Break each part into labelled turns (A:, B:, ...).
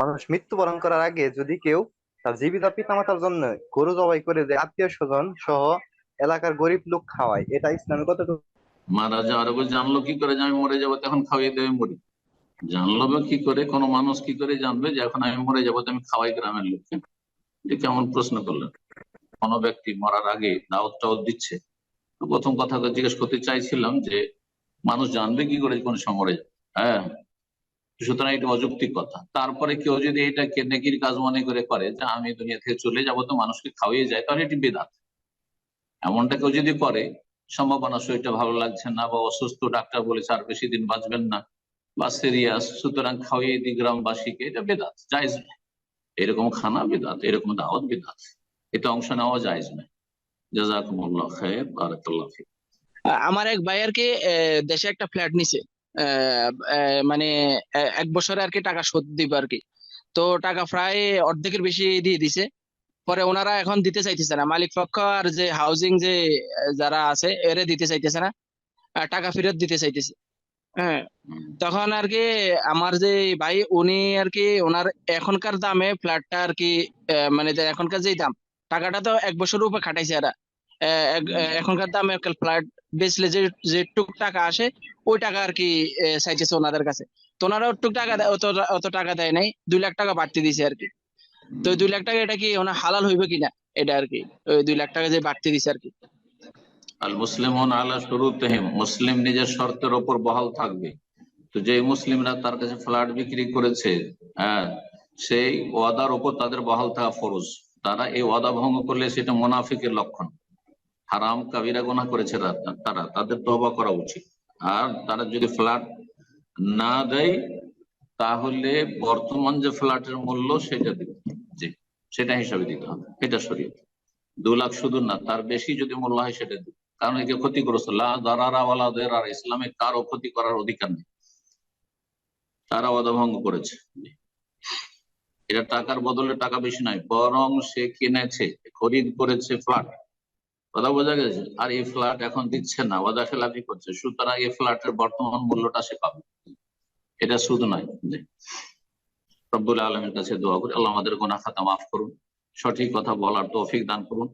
A: মানুষ মৃত্যুবরণ করার আগে যদি কেউ তার জীবিত পিতামাতার জন্য গরু জবাই করে যে আত্মীয় স্বজন সহ এলাকার গরিব লোক খাওয়ায়, এটা ইসলামে কতটুকু?
B: মারা যাওয়ার আগে জানলো কি করে যে আমি মরে যাব তখন খাওয়াই দেবে মরি। জানলো বা কি করে, কোনো মানুষ কি করে জানবে যে এখন আমি মরে যাব আমি খাওয়াই গ্রামের লোককে যে কেমন প্রশ্ন করলেন? কোনো ব্যক্তি মরার আগে দাওয়াত টাওয়াত দিচ্ছে? প্রথম কথা জিজ্ঞেস করতে চাইছিলাম যে, মানুষ জানবে কি করে কোন সময় মরে হ্যাঁ সুতরাং এটা অযৌক্তিক কথা। তারপরে কেউ যদি এটাকে নেকির কাজ মনে করে করে যে আমি দুনিয়া থেকে চলে যাব তো মানুষকে খাওয়াই যায়, তাহলে এটি বেদাত। এমনটা কেউ যদি করে, সম্ভাবনা শরীরটা ভালো লাগছে না বা অসুস্থ ডাক্তার বলেছে আর বেশি দিন বাঁচবেন না বা সিরিয়াস, সুতরাং খাওয়িয়ে দি গ্রামবাসীকে, এটা বেদাত, জায়জ নয়। এরকম খানা বেদাত, এরকম দাওয়াত বেদাত। এটা অংশ নেওয়া জায়জ নয়। জাজাকুমুল্লাহ খায়ের বারাকাল্লাহ
C: আমার এক ভাই আর কি দেশে একটা ফ্ল্যাট নিছে। মানে এক বছরে আর কি টাকা শোধ দিব আর কি তো টাকা প্রায় অর্ধেকের বেশি দিয়ে দিছে। পরে ওনারা এখন দিতে চাইতেছে না। মালিক পক্ষ আর যে হাউজিং যে যারা আছে, এরে দিতে চাইতেছে না। টাকা ফেরত দিতে চাইতেছে। হ্যাঁ তখন আর কি আমার যে ভাই, উনি আর কি ওনার এখনকার দামে ফ্ল্যাটটা আর কি মানে এখনকার যেই দাম, টাকাটা তো এক বছরের উপর খাটাইছে এরা। এখনকার দামে ফ্ল্যাট বেচলে যে যে টুক টাকা আসে ওই টাকা আর কি চাইতেছে ওনাদের কাছে। তো ওনারা টুক টাকা দেয়- অত অত টাকা দেয় নাই দুই লাখ টাকা বাড়তি দিছে আর কি। তো দুই লাখ টাকা এটা কি ওনার হালাল হইবে কিনা এটা আর কি ওই দুই লাখ টাকা যে বাড়তি দিছে আর কি।
B: আল মুসলিমন আলা শুরুতহিম মুসলিম নিজের শর্তের ওপর বহাল থাকবে। তো যে মুসলিমরা তার কাছে ফ্ল্যাট বিক্রি করেছে হ্যাঁ সেই ওয়াদার ওপর তাদের বহাল থাকা ফরজ। তারা এই ওয়াদা ভঙ্গ করলে সেটা মোনাফিকের লক্ষণ। হারাম কাবিরা গোনা করেছে তারা, তাদের তবা করা উচিত। আর তারা যদি ফ্ল্যাট না দেয়, তাহলে বর্তমান যে ফ্ল্যাটের মূল্য সেটা দিতে সেটা হিসাবে দিতে হবে। এটা শরীয়ত। দু লাখ শুধু না, তার বেশি যদি মূল্য হয় সেটা দিতে কারণ একে ক্ষতিগ্রস্ত। লা দেরার ইসলামে কারও ক্ষতি করার অধিকার নেই। তারা ওয়াদা ভঙ্গ করেছে। এটা টাকার বদলে টাকা বেশি নয়, বরং সে কিনেছে, খরিদ করেছে ফ্ল্যাট কথা বোঝা গেছে? আর এই ফ্ল্যাট এখন দিচ্ছে না ওয়াদা খেলাপি করছে। সুতরাং এই ফ্ল্যাটের বর্তমান মূল্যটা সে পাবে। এটা শুধু নয় রব্বুল আলমের কাছে দোয়া করি, আল্লাহ আমাদের গোনা খাতা মাফ করুন, সঠিক কথা বলার তৌফিক দান করুন,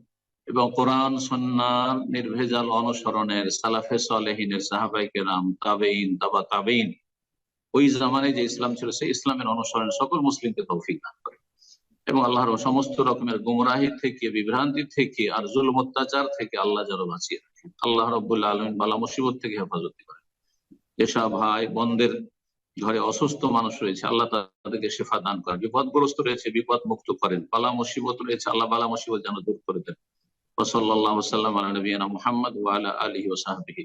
B: এবং কোরআন সন্ন্যার নির্ভেজাল অনুসরণের সালাফে সালেহিনের সাহাবাই কেরাম তাবেইন তাবা তাবেইন ওই জামানে যে ইসলাম ছিল, সেই ইসলামের অনুসরণ সকল মুসলিমকে তৌফিক দান করে এবং আল্লাহর সমস্ত রকমের গুমরাহি থেকে, বিভ্রান্তি থেকে আর জুল অত্যাচার থেকে আল্লাহ যেন বাঁচিয়ে রাখেন। আল্লাহ রব্বুল্লাহ আলমিন বালা মুসিবত থেকে হেফাজত করেন। যেসব ভাই, বোনদের ঘরে অসুস্থ মানুষ রয়েছে, আল্লাহ তাদেরকে শেফা দান করেন। বিপদগ্রস্ত রয়েছে, বিপদ মুক্ত করেন। বালা মুসিবত রয়েছে, আল্লাহ বালা মুসিবত যেন দূর করে দেন। ওসল্লাহ সাল্লাম আলা নবীনা মুহাম্মদ ওয়ালা আলিহি ওসাহাবিহি